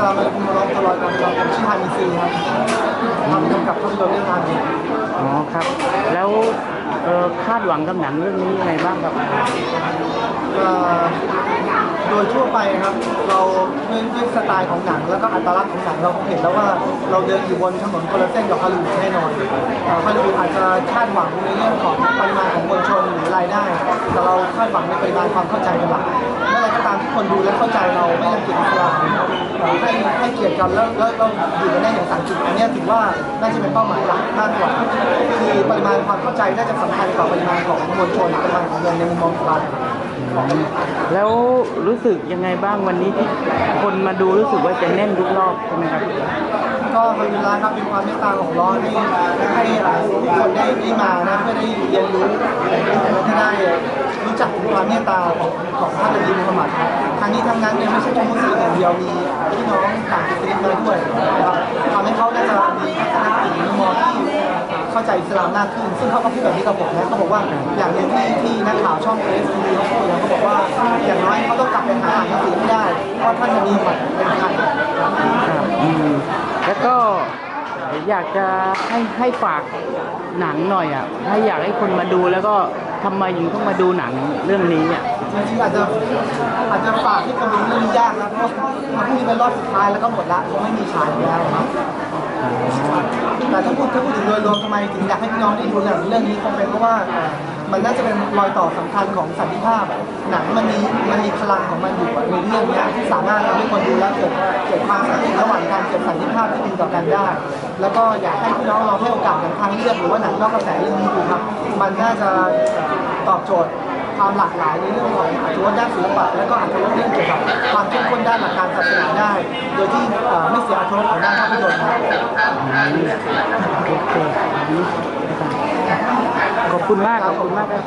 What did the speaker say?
สลามอะลัยกุมวะเราะห์มะตุลอฮิวะบเราะกาตุฮ์ผมชื่อฮามิซีครับทำกำกับภาพยนตร์เรื่องงานนี้อ๋อครับ แล้วคาดหวังกับหนังเรื่องนี้ยังไงบ้างครับโดยทั่วไปครับ เราด้วยด้วยสไตล์ของหนัง แล้วก็อัตลักษณ์ของหนังเราคงเห็นแล้วว่าเราเดินอยู่บนถนนคนละเส้นกับฮอลลีวูดแน่นอนฮอลลีวูดอาจจะคาดหวังในเรื่องของปริมาณของมวลชนหรือรายได้ แต่เราคาดหวังในปริมาณความเข้าใจเป็นหลักเมื่อไรก็ตามที่คนดูและเข้าใจเราไม่รังเกียจอิสลามเอ่อให้ให้เกียรติกันแล้วแล้วเราอยู่กันได้อย่างสันติอันเนี้ยถือว่าน่าจะเป็นเป้าหมายหลักมากกว่าคือปริมาณความเข้าใจน่าจะสำคัญกว่าปริมาณของมวลชนปริมาณของเงินในมุมมองของเราแล้วรู้สึกยังไงบ้างวันนี้ที่คนมาดูรู้สึกว่าจะแน่นทุกรอบใช่ไหมครับก็ขอบคุณร้านครับเป็นความเมตตาของร้อนให้ให้ทุกคนได้ได้มานะเพื่อได้เรียนรู้และได้รู้จักถึงความเมตตาของของท่านนบีมุฮัมมัดครับทั้งนี้ทั้งนั้นเนี่ยไม่ใช่แค่มุสลิมอย่างเดียวมีพี่น้องต่างศาสนามาด้วยทำให้เขาได้จะมีทัศนคติมุมมองที่เข้าใจอิสลามมากขึ้น ซึ่งเขาก็พูดแบบนี้กับผมนะเขาบอกว่าอย่างหนึ่งที่ที่นักข่าวช่องเอสทีเขาพูดแล้วเขาบอกว่าอย่างน้อยเขาต้องกลับไปหาอ่านหนังสือได้เพราะท่านนบีมุฮัมมัดเป็นใครครับอืมแล้วก็อยากจะให้ให้ฝากหนังหน่อยอะให้อยากให้คนมาดูแล้วก็ทำไมถึงต้องมาดูหนังเรื่องนี้อะจริงๆอาจจะอาจจะฝากที่คนดูเรื่อง ยากนะเพราะมันพรุ่งนี้เป็นรอบสุดท้ายแล้วก็หมดละคงไม่มีฉายอีกแล้วครับแต่ถ้าพูดถ้าพูดถึงโดยรวมทำไมถึงอยากให้พี่น้องได้ดูหนังเรื่องนี้คงเป็นเพราะว่ามันน่าจะเป็นรอยต่อสำคัญของสันติภาพหนังมันมีมันมีพลังของมันอยู่ในเรื่องนี้ที่สามารถทำให้คนดูแล้วเกิดเกิดความสันติระหว่างกันเกิดสันติภาพที่ดีต่อกันได้ แล้วก็อยากให้พี่น้องเราให้โอกาสหนังทางเลือกหรือว่าหนังนอกกระแสเรื่องนี้ดูครับมันน่าจะตอบโจทย์ความหลากหลายในเรื่องของอาชีวะด้านศิลปะและก็อาชีวะเรื่องเความเข้มข้นด้านหลักการศาสนาได้ โดยที่ไม่เสียอารมณ์ของด้านภาพยนตร์ครับโอเคขอบคุณมากขอบคุณมากครับ